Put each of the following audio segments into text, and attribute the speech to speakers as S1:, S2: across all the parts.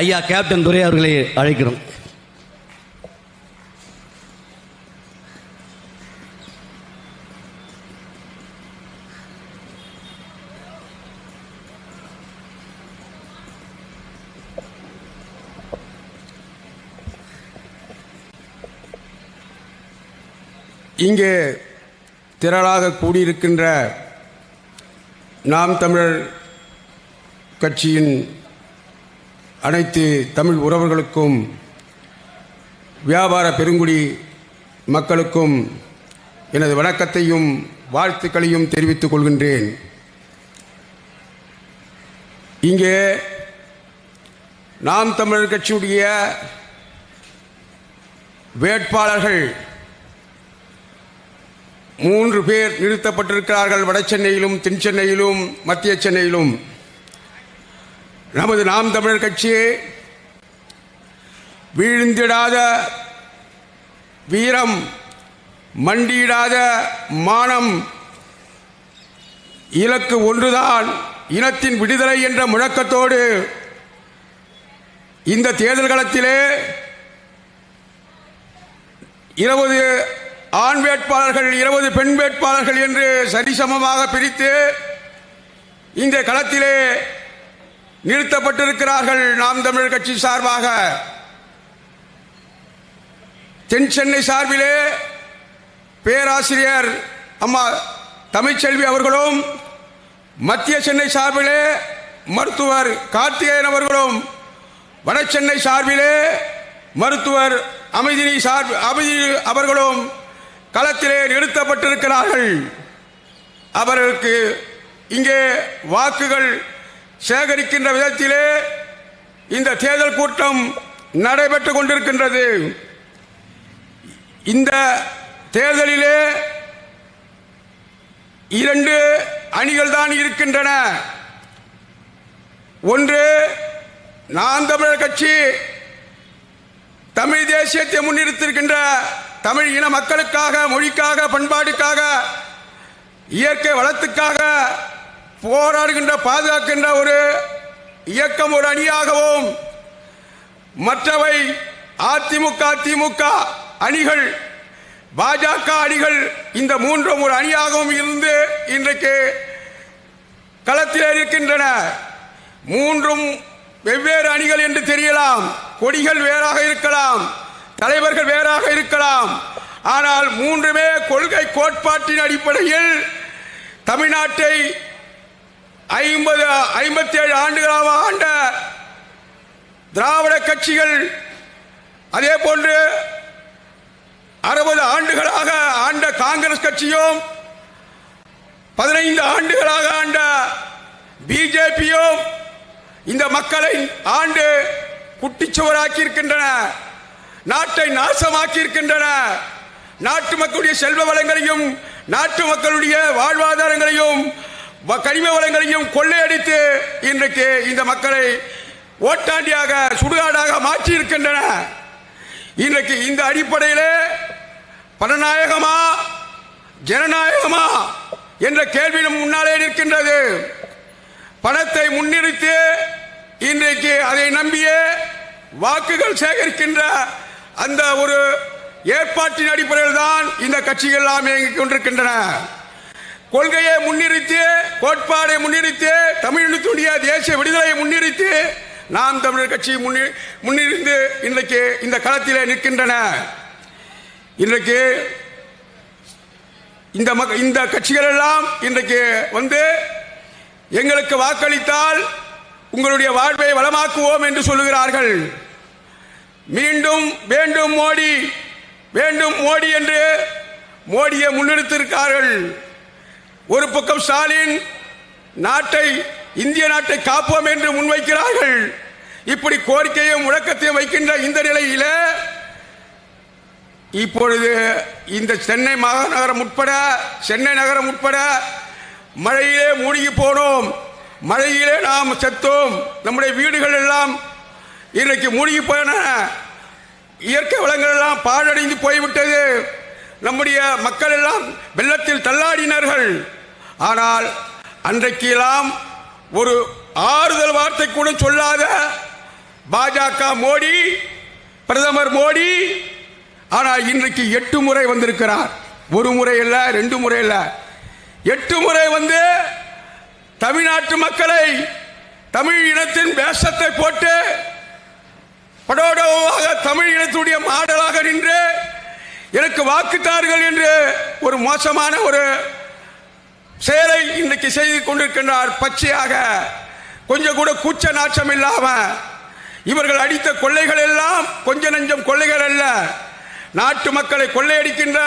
S1: ஐயா கேப்டன் துரை அவர்களை அழைக்கிறோம்.
S2: இங்கே திரளாக கூடியிருக்கின்ற நாம் தமிழர் கட்சியின் அனைத்து தமிழ் உறவர்களுக்கும் வியாபார பெருங்குடி மக்களுக்கும் எனது வணக்கத்தையும் வாழ்த்துக்களையும் தெரிவித்துக் கொள்கின்றேன். இங்கே நாம் தமிழர் கட்சியுடைய வேட்பாளர்கள் மூன்று பேர் நிறுத்தப்பட்டிருக்கிறார்கள். வட சென்னையிலும் தென் சென்னையிலும் மத்திய சென்னையிலும். நமது நாம் தமிழர் கட்சி வீழ்ந்திடாத வீரம் மண்டியிடாத மானம் இலக்கு ஒன்றுதான் இனத்தின் விடுதலை என்ற முழக்கத்தோடு இந்த தேர்தல் களத்திலே இருபது ஆண் வேட்பாளர்கள் இருபது பெண் வேட்பாளர்கள் என்று சரிசமமாக பிரித்து இந்த களத்திலே நிறுத்தப்பட்டிருக்கிறார்கள் நாம் தமிழர் கட்சி சார்பாக. தென் சென்னை சார்பிலே பேராசிரியர் அம்மா தமிழ்ச்செல்வி அவர்களும் மத்திய சென்னை சார்பிலே மருத்துவர் கார்த்திகேயன் அவர்களும் வட சென்னை சார்பிலே மருத்துவர் அமைதினி சார் அமைதி அவர்களும் களத்திலே நிறுத்தப்பட்டிருக்கிறார்கள். அவர்களுக்கு இங்கே வாக்குகள் சேகரிக்கின்ற விதத்திலே இந்த தேர்தல் கூட்டம் நடைபெற்றுக் கொண்டிருக்கின்றது. இந்த தேர்தலிலே இரண்டு அணிகள் தான் இருக்கின்றன. ஒன்று நான் தமிழர் கட்சி தமிழ் தேசியத்தை முன்னிறுத்திருக்கின்ற தமிழ் இன மக்களுக்காக மொழிக்காக பண்பாடுக்காக இயற்கை வளத்துக்காக போராடுகின்ற பாதுகாக்கின்ற ஒரு இயக்கம் ஒரு அணியாகவும் மற்றவை அதிமுக திமுக அணிகள் பாஜக அணிகள் இந்த மூன்றும் ஒரு அணியாகவும் இருந்து இன்றைக்கு களத்தில் இருக்கின்றன. மூன்றும் வெவ்வேறு அணிகள் என்று தெரியலாம். கொடிகள் வேறாக இருக்கலாம். தலைவர்கள் வேறாக இருக்கலாம். ஆனால் மூன்றுமே கொள்கை கோட்பாட்டின் அடிப்படையில் தமிழ்நாட்டை ஐம்பது ஐம்பத்தி ஏழு ஆண்டுகளாக ஆண்ட திராவிட கட்சிகள் அதே போன்று அறுபது ஆண்டுகளாக ஆண்ட காங்கிரஸ் கட்சியும் பதினைந்து ஆண்டுகளாக ஆண்ட பிஜேபியும் இந்த மக்களை ஆண்டு குட்டிச்சுவராக்கி இருக்கின்றன நாட்டை நாசமாக்கி இருக்கின்றன நாட்டு மக்களுடைய செல்வ வளங்களையும் நாட்டு மக்களுடைய வாழ்வாதாரங்களையும் கனிம வளங்களையும் கொள்ளையடித்து இன்றைக்கு இந்த மக்களை ஓட்டாண்டியாக சுடுகாடாக மாற்றி இருக்கின்றன இன்றைக்கு இந்த அடிப்படையில் பணநாயகமா ஜனநாயகமா என்ற கேள்வி நம் முன்னாலே நிற்கின்றது. பணத்தை முன்னிறுத்தி இன்றைக்கு அதை நம்பியே வாக்குகள் சேகரிக்கின்ற அந்த ஒரு ஏற்பாட்டின் அடிப்படையில் தான் இந்த கட்சிகள் எல்லாம் இயங்கிக் கொண்டிருக்கின்றன. கொள்கையை முன்னிறுத்தி கோட்பாடை முன்னிறுத்தி தமிழினத்துடைய தேசிய விடுதலையை முன்னிறுத்தி நாம் தமிழர் கட்சி முன்னி முன்னிருந்து இன்றைக்கு இந்த களத்திலே நிற்கின்றன. இன்றைக்கு இந்த மக்க இந்த கட்சிகள் எல்லாம் இன்றைக்கு வந்து எங்களுக்கு வாக்களித்தால் உங்களுடைய வாழ்வை வளமாக்குவோம் என்று சொல்லுகிறார்கள். மீண்டும் வேண்டும் மோடி வேண்டும் மோடி என்று மோடியை முன்னெடுத்திருக்கிறார்கள். ஒரு பக்கம் ஸ்டாலின் நாட்டை இந்திய நாட்டை காப்போம் என்று முன்வைக்கிறார்கள். இப்படி கோரிக்கையும் முழக்கத்தையும் வைக்கின்ற இந்த நிலையில இப்பொழுது இந்த சென்னை மாநகரம் உட்பட சென்னை நகரம் உட்பட மழையிலே மூழ்கி போனோம். மழையிலே நாம் செத்தோம். நம்முடைய வீடுகள் எல்லாம் இன்றைக்கு மூழ்கி போன இயற்கை வளங்கள் எல்லாம் பாழடைந்து போய்விட்டது. நம்முடைய மக்கள் எல்லாம் வெள்ளத்தில் தள்ளாடினார்கள். ஆனால் அன்றைக்கெல்லாம் ஒரு ஆறுதல் வார்த்தை கூட சொல்லாத பாஜக மோடி பிரதமர் மோடி ஆனால் இன்றைக்கு எட்டு முறை வந்திருக்கிறார். ஒரு முறை இல்ல ரெண்டு முறை இல்ல எட்டு முறை வந்து தமிழ்நாட்டு மக்களை தமிழ் இனத்தின் வேஷத்தை போட்டு படோடோவாக தமிழ் இனத்துடைய மாடலாக நின்று எனக்கு வாக்குத்தார்கள் என்று ஒரு மோசமான ஒரு செயலை இன்றைக்கு செய்து கொண்டிருக்கின்றார். பச்சையாக கொஞ்சம் கூட கூச்ச நாச்சம் இல்லாம இவர்கள் அடித்த கொள்ளைகள் எல்லாம் கொஞ்ச நஞ்சம் கொள்ளைகள் அல்ல. நாட்டு மக்களை கொள்ளையடிக்கின்ற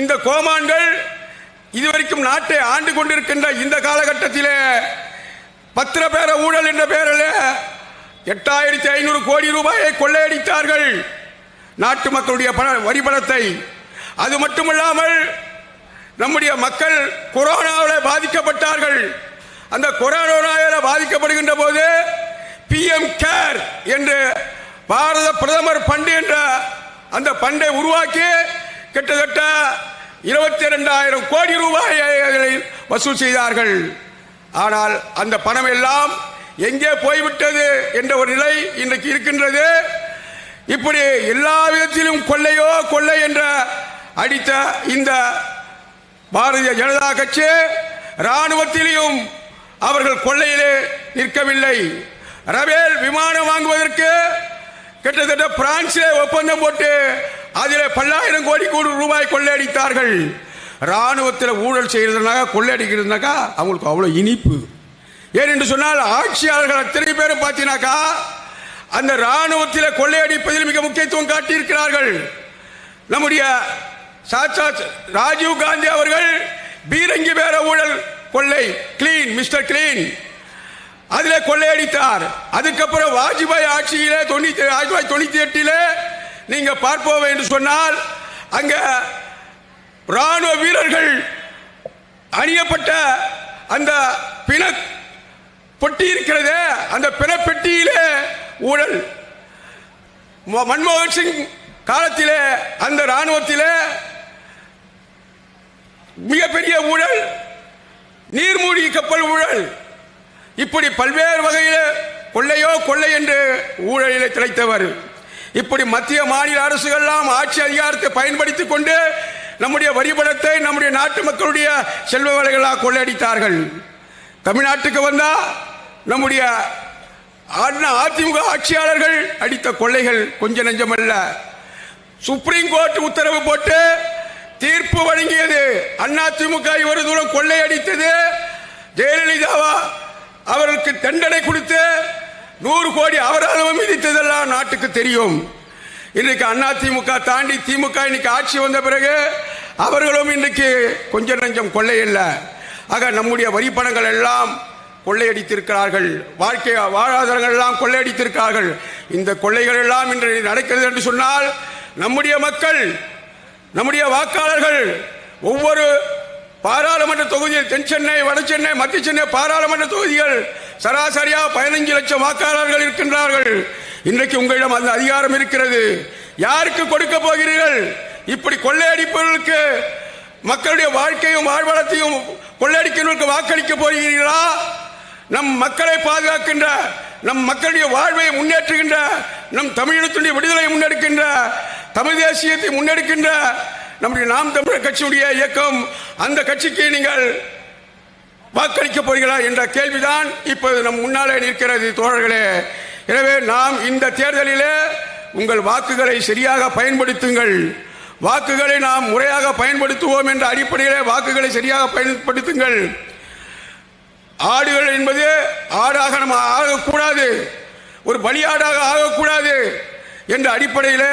S2: இந்த கோமான்கள் இதுவரைக்கும் நாட்டை ஆண்டு கொண்டிருக்கின்ற இந்த காலகட்டத்திலே பத்திர பேர ஊழல் என்ற பெயரில் எட்டாயிரத்தி ஐநூறு கோடி ரூபாயை கொள்ளையடித்தார்கள். நாட்டு மக்களுடைய பண வரி பணத்தை. அது மட்டுமல்லாமல் நம்முடைய மக்கள் கொரோனாவில் பாதிக்கப்பட்டார்கள். அந்த கொரோனாவில் பாதிக்கப்படுகின்ற போது பிஎம் கேர் என்று பாரத பிரதமர் பண்டு என்ற அந்த பண்டை உருவாக்கி கிட்டத்தட்ட இருபத்தி ரெண்டாயிரம் கோடி ரூபாய் வசூல் செய்தார்கள். ஆனால் அந்த பணம் எல்லாம் எங்கே போய்விட்டது என்ற ஒரு நிலை இன்றைக்கு இருக்கின்றது. இப்படி எல்லா விதத்திலும் கொள்ளையோ கொள்ளை என்ற அடித்த இந்த பாரதிய ஜனதா கட்சி ராணுவத்திலையும் அவர்கள் கொள்ளையிலே நிற்கவில்லை. ரபேல் விமானம் வாங்குவதற்கு கிட்டத்தட்ட பிரான்சிலே ஒப்பந்தம் போட்டு அதிலே பல்லாயிரம் கோடி கோடி ரூபாய் கொள்ளையடித்தார்கள். ராணுவத்தில் ஊழல் செய்கிறதுனாக்கா கொள்ளையடிக்கிறதுனாக்கா அவங்களுக்கு அவ்வளோ இனிப்பு. ஏனென்று சொன்னால் ஆட்சியாளர்கள் அத்தனை பேரும் பார்த்தீங்கன்னாக்கா அந்த ராணுவத்தில் கொள்ளையடிப்பதில் மிக முக்கியத்துவம் காட்டியிருக்கிறார்கள். நம்முடைய சாச்சா ராஜீவ் காந்தி அவர்கள் பீரங்கி பேர ஊழல் கொள்ளை கிளீன் மிஸ்டர் கிளீன் அதில் கொள்ளையடித்தார். அதுக்கப்புறம் வாஜ்பாய் ஆட்சியிலே தொண்ணூத்தி வாஜ்பாய் தொண்ணூத்தி எட்டில் நீங்க பார்ப்போம் என்று சொன்னால் அங்க ராணுவ வீரர்கள் அணியப்பட்ட அந்த பிண பொட்டி இருக்கிறது அந்த பிண பெட்டியிலே ஊழல். மன்மோகன் சிங் காலத்திலே அந்த ராணுவத்திலே மிகப்பெரிய ஊழல் நீர்மூழ்கி கப்பல் ஊழல் இப்படி பல்வேறு வகையில் கொள்ளையோ கொள்ளை என்று ஊழலில் திளைத்தவர். இப்படி மத்திய மாநில அரசுகள்லாம் ஆட்சி அதிகாரத்தை பயன்படுத்திக் கொண்டு நம்முடைய வரிபணத்தை நம்முடைய நாட்டு மக்களுடைய செல்வ வலைகளாக கொள்ளையடித்தார்கள். தமிழ்நாட்டுக்கு வந்தால் நம்முடைய அண்ணா அதிமுக ஆட்சியாளர்கள் அடித்த கொள்ளைகள் கொஞ்ச நெஞ்சமல்ல. சுப்ரீம் கோர்ட் உத்தரவு போட்டு தீர்ப்பு வழங்கியது. அண்ணா திமுக ஒரு தூரம் கொள்ளையடித்தது ஜெயலலிதாவா அவர்களுக்கு தண்டனை கொடுத்து நூறு கோடி அபராதம் விதித்ததெல்லாம் நாட்டுக்கு தெரியும். இன்றைக்கு அண்ணா திமுக தாண்டி திமுக இன்னைக்கு ஆட்சி வந்த பிறகு அவர்களும் இன்றைக்கு கொஞ்சம் நஞ்சம் கொள்ளை இல்லை. ஆக நம்முடைய வரி பணங்கள் எல்லாம் கொள்ளையடித்திருக்கிறார்கள். வாழ்க்கை வாழ்வாதாரங்கள் எல்லாம் கொள்ளையடித்திருக்கிறார்கள். இந்த கொள்ளைகள் எல்லாம் இன்று நடக்கிறது என்று சொன்னால் நம்முடைய மக்கள் நம்முடைய வாக்காளர்கள் ஒவ்வொரு பாராளுமன்ற தொகுதியில் தென் சென்னை வட சென்னை மத்திய சென்னை பாராளுமன்ற தொகுதிகள் சராசரியாக பதினஞ்சு லட்சம் வாக்காளர்கள் இருக்கின்றார்கள். இன்றைக்கு உங்களிடம் அந்த அதிகாரம் இருக்கிறது. யாருக்கு கொடுக்க போகிறீர்கள்? இப்படி கொள்ளையடிப்பவர்களுக்கு மக்களுடைய வாழ்க்கையும் வாழ்வளத்தையும் கொள்ளையடிக்கிறவர்களுக்கு வாக்களிக்க போகிறீர்களா? நம் மக்களை பாதுகாக்கின்ற நம் மக்களுடைய வாழ்வை முன்னேற்றுகின்ற நம் தமிழினத்துடைய விடுதலை முன்னெடுக்கின்ற தமிழ் தேசியத்தை முன்னெடுக்கின்ற நம்முடைய நாம் தமிழர் கட்சியுடைய இயக்கம் அந்த கட்சிக்கு நீங்கள் வாக்களிக்க போகிறா என்ற கேள்விதான் இப்போது நம் முன்னாலே நிற்கிறது தோழர்களே. எனவே நாம் இந்த தேர்தலிலே உங்கள் வாக்குகளை சரியாக பயன்படுத்துங்கள். வாக்குகளை நாம் முறையாக பயன்படுத்துவோம் என்ற அடிப்படையிலே வாக்குகளை சரியாக பயன்படுத்துங்கள். ஆடுகள் என்பது ஆடாக நம்ம ஆகக்கூடாது. ஒரு பலியாடாக ஆகக்கூடாது என்ற அடிப்படையில்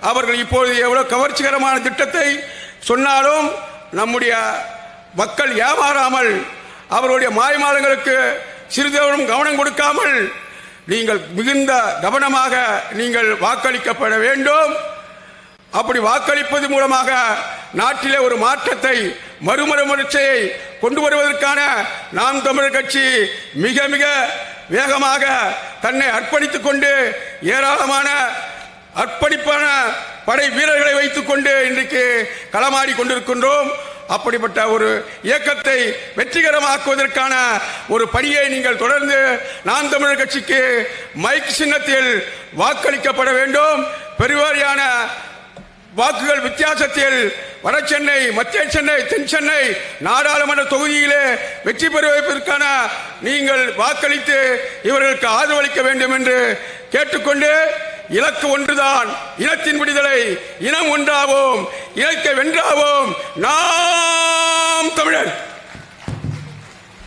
S2: அவர்கள் இப்பொழுது எவ்வளோ கவர்ச்சிகரமான திட்டத்தை சொன்னாலும் நம்முடைய மக்கள் ஏமாறாமல் அவருடைய மாய்மாலங்களுக்கு சிறிதளவும் கவனம் கொடுக்காமல் நீங்கள் மிகுந்த கவனமாக நீங்கள் வாக்களிக்கப்பட வேண்டும். அப்படி வாக்களிப்பது மூலமாக நாட்டிலே ஒரு மாற்றத்தை மறுமறுமலர்ச்சியை கொண்டு வருவதற்கான நாம் தமிழர் கட்சி மிக மிக வேகமாக தன்னை அர்ப்பணித்துக் கொண்டு ஏராளமான அர்ப்பணிப்பான படை வீரர்களை வைத்துக் கொண்டு இன்றைக்கு களமாடி கொண்டிருக்கின்றோம். அப்படிப்பட்ட ஒரு இயக்கத்தை வெற்றிகரமாக்குவதற்கான ஒரு பணியை நீங்கள் தொடர்ந்து நாம் தமிழர் கட்சிக்கு மைக் சின்னத்தில் வாக்களிக்கப்பட வேண்டும். பெருவாரியான வாக்குகள் வித்தியாசத்தில் வட சென்னை மத்திய சென்னை தென் சென்னை நாடாளுமன்ற தொகுதியிலே வெற்றி பெறுவதற்கான நீங்கள் வாக்களித்து இவர்களுக்கு ஆதரவளிக்க வேண்டும் என்று கேட்டுக்கொண்டு இலக்கு ஒன்றுதான். இனத்தின் விடுதலை இனம் ஒன்றாவோம் இலக்கை வென்றாவோம். நாம் தமிழர்!